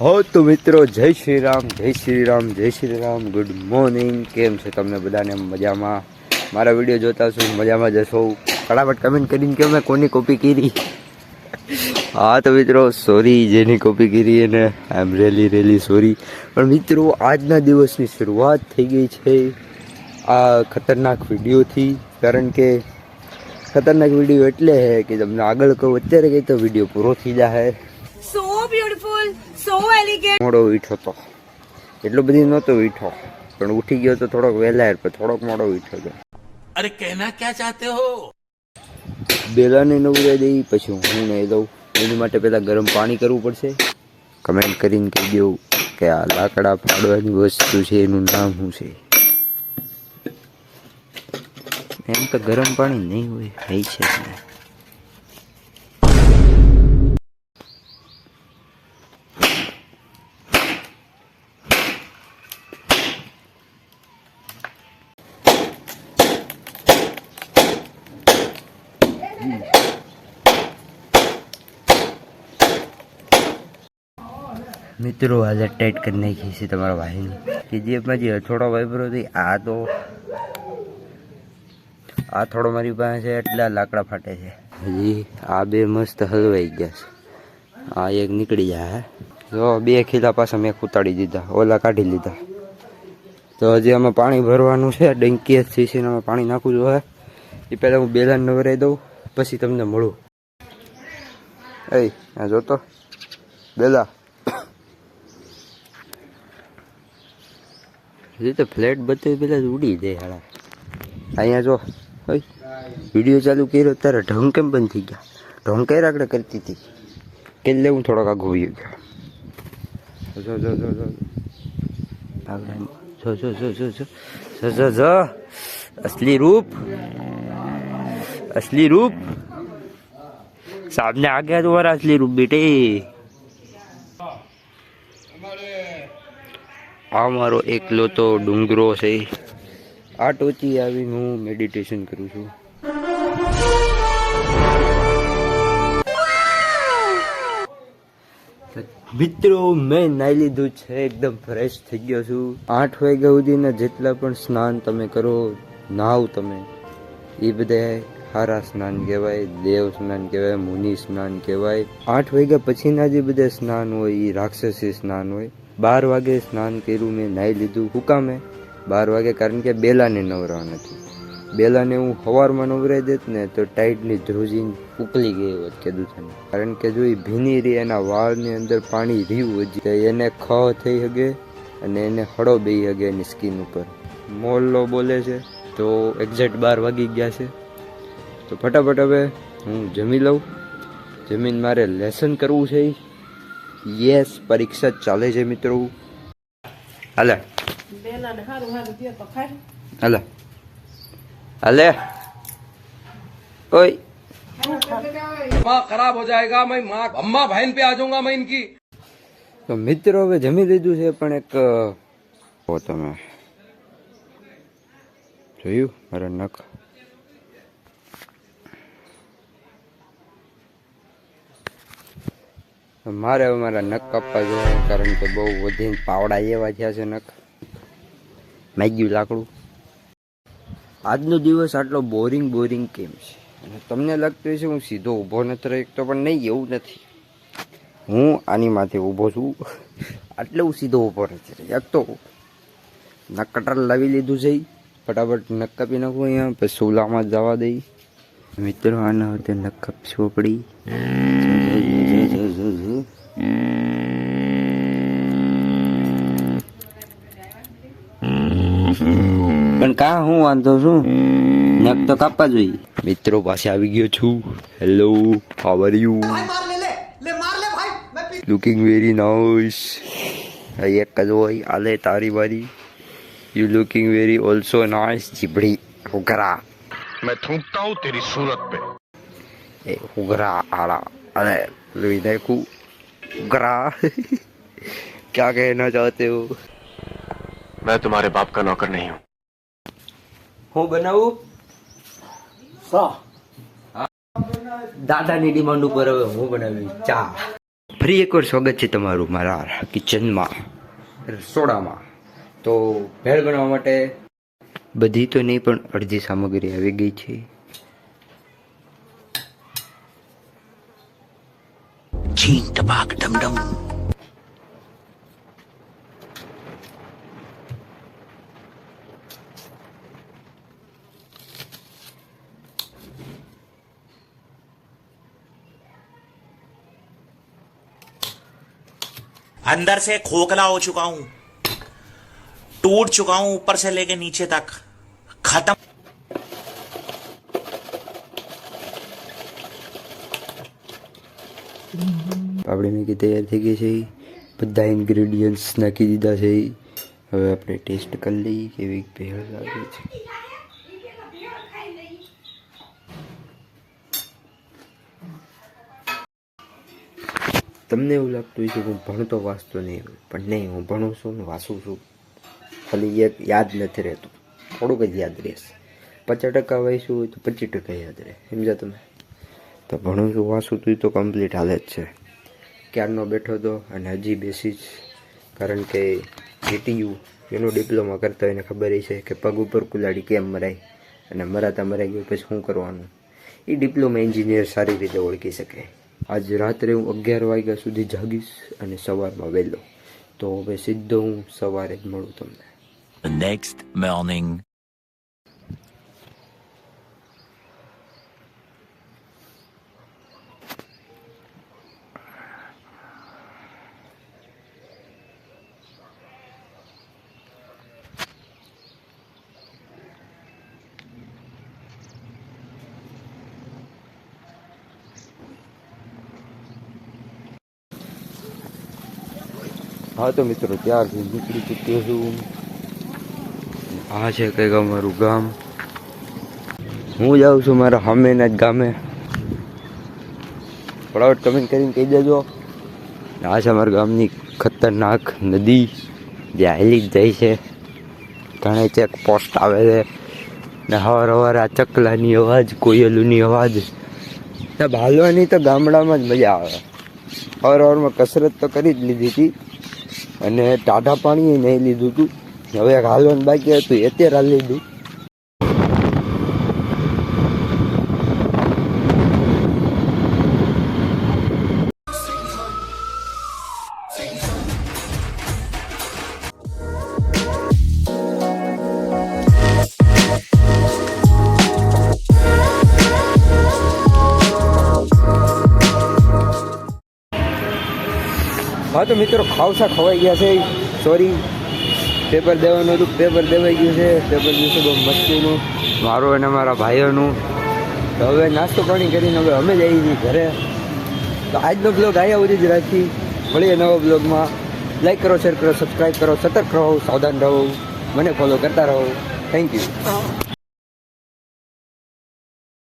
હો તો મિત્રો જય શ્રી રામ જય શ્રી રામ જય શ્રી રામ ગુડ મોર્નિંગ કેમ છે તમને બધાને? મજામાં? મારા વીડિયો જોતા છો મજામાં જશો ફટાફટ કમેન્ટ કરીને કે મેં કોની કોપી કરી. હા તો મિત્રો સોરી જેની કોપી કરી એને. I am really really sorry પણ મિત્રો આજના દિવસની શરૂઆત થઈ ગઈ છે આ ખતરનાક વિડીયોથી કારણ કે ખતરનાક વીડિયો એટલે છે કે તમને આગળ કહું અત્યારે કંઈ તો વીડિયો પૂરો થઈ જાય સો beautiful, સો એલિગેટ મોડો ઉઠો તો. એટલો બધી નતો ઉઠો પણ ઉઠી ગયો તો થોડોક વેલા પણ થોડોક મોડો ઉઠ્યો તો અરે કહેના ક્યાં ચાહતે હો? બેલાને નવરાઈ દઈ પછી હું નહીં દઉં. એની માટે પહેલા ગરમ પાણી કરવું પડશે. કમેન્ટ કરીને કહી દઉં કે આ લાકડા ફાડવાની વસ્તુ છે એનું નામ શું છે? એમ તો ગરમ પાણી નહીં હોય હોય છે મિત્રો, આજે ટાઈટ કરી નાખી છે તમારા ભાઈની. કે જેબમાં જે થોડો વાઇબ્રો હતી આ તો આ થોડો મારી પાસે છે, એટલે લાકડા ફાટે છે. હજી આ બે મસ્ત હલવાઈ ગયા છે. આ એક નીકળી જાય જો, બે ખીલા પાછા મેં કૂતાડી દીધા, ઓલા કાઢી લીધા. તો હજી આમાં પાણી ભરવાનું છે, ડંકી જ થઈ છે પાણી નાખવું જોઈએ એ પહેલાં હું બેલાન નવરાઈ દઉં. પછી તમને મળું. એ આ જોતો. બેલા. હજી તો ફ્લેટ બતાવી પેલા ઉડી દે હાડા. અહીંયા જો. વીડિયો ચાલુ કર્યો ત્યારે ઢંગ કેમ બંધ થઈ ગયા? ઢંગ કઈ રાખડે કરતી હતી? કે લેવું થોડોક આઘો વહી ગયો. જો જો જો જો જો જો જો જો. જો જો જો. અસલી રૂપ. असली रूप सामने आ गया तुम्हारा असली रूप बेटे આ મારો એકલો તો ડુંગરો છે આ ટોચી આવીને હું મેડિટેશન કરું છું મિત્રો મેં નાઈ લીધું છે એકદમ ફ્રેશ થઈ ગયો છું આઠ વાગ્યા સુધીના જેટલા પણ સ્નાન તમે કરો નાવ તમે એ બધા હારા સ્નાન કહેવાય, દેવ સ્નાન કહેવાય, મુનિ સ્નાન કહેવાય. આઠ વાગ્યા પછીના જે બધા સ્નાન હોય એ રાક્ષસી સ્નાન હોય. બાર વાગે સ્નાન કર્યું, મેં નાહી લીધું. હુકામે કામે બાર વાગે, કારણ કે બેલાને નવરા નથી. બેલાને હું હવારમાં નવરાઈ દેત ને, તો ટાઈટની ધ્રુજી ઉકલી ગઈ હોત કે દુધાને કારણ કે જો એ ભીની રહી, એના વાળની અંદર પાણી રહ્યું હજી તો એને ખ થઈ શકે અને એને હળો બેહી શકે એની સ્કીન ઉપર. મોલ્લો બોલે છે, તો એક્ઝેક્ટ બાર વાગી ગયા છે. તો ફટાફટ હવે હું જમી લઉં. જમીન મારે લેસન કરવું છે. યસ પરીક્ષા ચાલે છે મિત્રો. હાલે. હાલે. હાલે. ઓય. માં ખરાબ હો જાયેગા મેં અમ્મા બહેન પે આ જાઉંગા મેં ઇનકી. તો મિત્રો હવે જમી લીધું છે પણ એક તમે. જોયું? મારા નખ. મારે હવે મારા નખ કાપવા જોઈએ, કારણ કે બહુ વધીને પાવડા એવા થયા છે નખ. મેગ્યું લાકડું. આજનો દિવસ આટલો બોરિંગ બોરિંગ કેમ છે? અને તમને લાગતું હશે હું સીધો ઊભો નથી રહી તો પણ નહીં, એવું નથી. હું આની માથે ઊભો છું. આટલે હું સીધો ઊભો નથી રહી એક તો નખ કટર લાવી લીધું છે ફટાફટ નખ કાપી નાખું અહીંયા, પછી સોલામાં જવા દઈ. મિત્રો, આના વખતે નખ કાપશું પડી પણ કા હું વાંધો છું નખ તો કાપવા જોઈએ મિત્રો પાસે આવી ગયો છું hello how are you looking very nice એક જ હોય આલે તારી વારી you looking very also nice જીબડી ઉઘરા मैं थूकता हूँ तेरी सूरत पे એ ઉઘરા આળા અરે લોહી નાખું ઉઘરા क्या कहना चाहते हो मैं तुम्हारे बाप का नौकर नहीं हूँ હું બનાવું દાદાની ડિમાન્ડ ઉપર હવે હું બનાવી ચા ફરી એકવાર સ્વાગત છે તમારું મારા કિચનમાં રસોડામાં તો ભેળ બનાવવા માટે બધી તો નહીં પણ અડધી સામગ્રી આવી ગઈ છે अंदर से खोखला हो चुका हूँ, टूट चुका हूँ, ऊपर से लेके नीचे तक। खत्म। મેગી તૈયાર થઈ ગઈ છે. બધા ઇન્ગ્રેડિયન્ટ્સ નાખી દીધા છે. હવે આપણે ટેસ્ટ કરી લઈએ કેવી ભેળ લાગે છે. તમને એવું લાગતું કે હું ભણતો વાંચતો નહીં હોય પણ નહીં, હું ભણું છું ને વાંચું છું. ખાલી એક યાદ નથી રહેતું. થોડુંક જ યાદ રહેશે. પચાસ ટકા વાંચ્યું હોય તો પચીસ ટકા યાદ રહે. સમજા તમે? તો ભણું છું, વાંચું તો કમ્પ્લીટ હાલે જ છે. ક્યારનો બેઠો હતો અને હજી બેસી જ. કારણ કે જીટીયુ એનો ડિપ્લોમા કરતા એને ખબર છે કે પગ ઉપર કુલાડી કેમ મરાય અને મરાતા મરાઈ ગયું, પછી શું કરવાનું? એ ડિપ્લોમા એન્જિનિયર સારી રીતે ઓળખી શકે. આજ રાત્રે હું અગિયાર વાગ્યા સુધી જાગીશ અને સવારમાં વહેલો. તો હવે સીધો હું સવારે જ મળું તમને. નેક્સ્ટ next હા, તો મિત્રો, ત્યારથી નીકળી ચૂક્યો છું. આ છે કંઈક અમારું ગામ. હું જાઉં છું મારા સામેના જ ગામે. ફટાફટ કમેન્ટ કરીને કહી દેજો. આ છે અમારા ગામની ખતરનાક નદી, જે હેલી જાય છે. ઘણે ચેક પોસ્ટ આવે છે. ને હવાર હવાર આ ચકલાની અવાજ, કોયલુની અવાજ. ને ભાલવાની તો ગામડામાં જ મજા આવે. હવાર હવારમાં કસરત તો કરી જ લીધી હતી. અને ટાઢા પાણીએ નહીં લીધું હતું હવે હાલવાનું બાકી હતું અત્યારે હાલી લીધું. હા તો મિત્રો ખાવસા ખવાઈ ગયા છે. સોરી પેપર દેવાનું હતું પેપર દેવાઈ ગયું છે. પેપર દિવસે બહુ મસ્તીનું મારું અને મારા ભાઈઓનું. તો હવે નાસ્તો પાણી કરીને હવે અમે જઈએ છીએ ઘરે. તો આજનો બ્લોગ આવ્યા સુધી જ રાખી. મળીએ નવા બ્લોગમાં લાઈક કરો શેર કરો સબસ્ક્રાઈબ કરો, સતર્ક રહો, સાવધાન રહો. મને ફોલો કરતા રહો. Thank you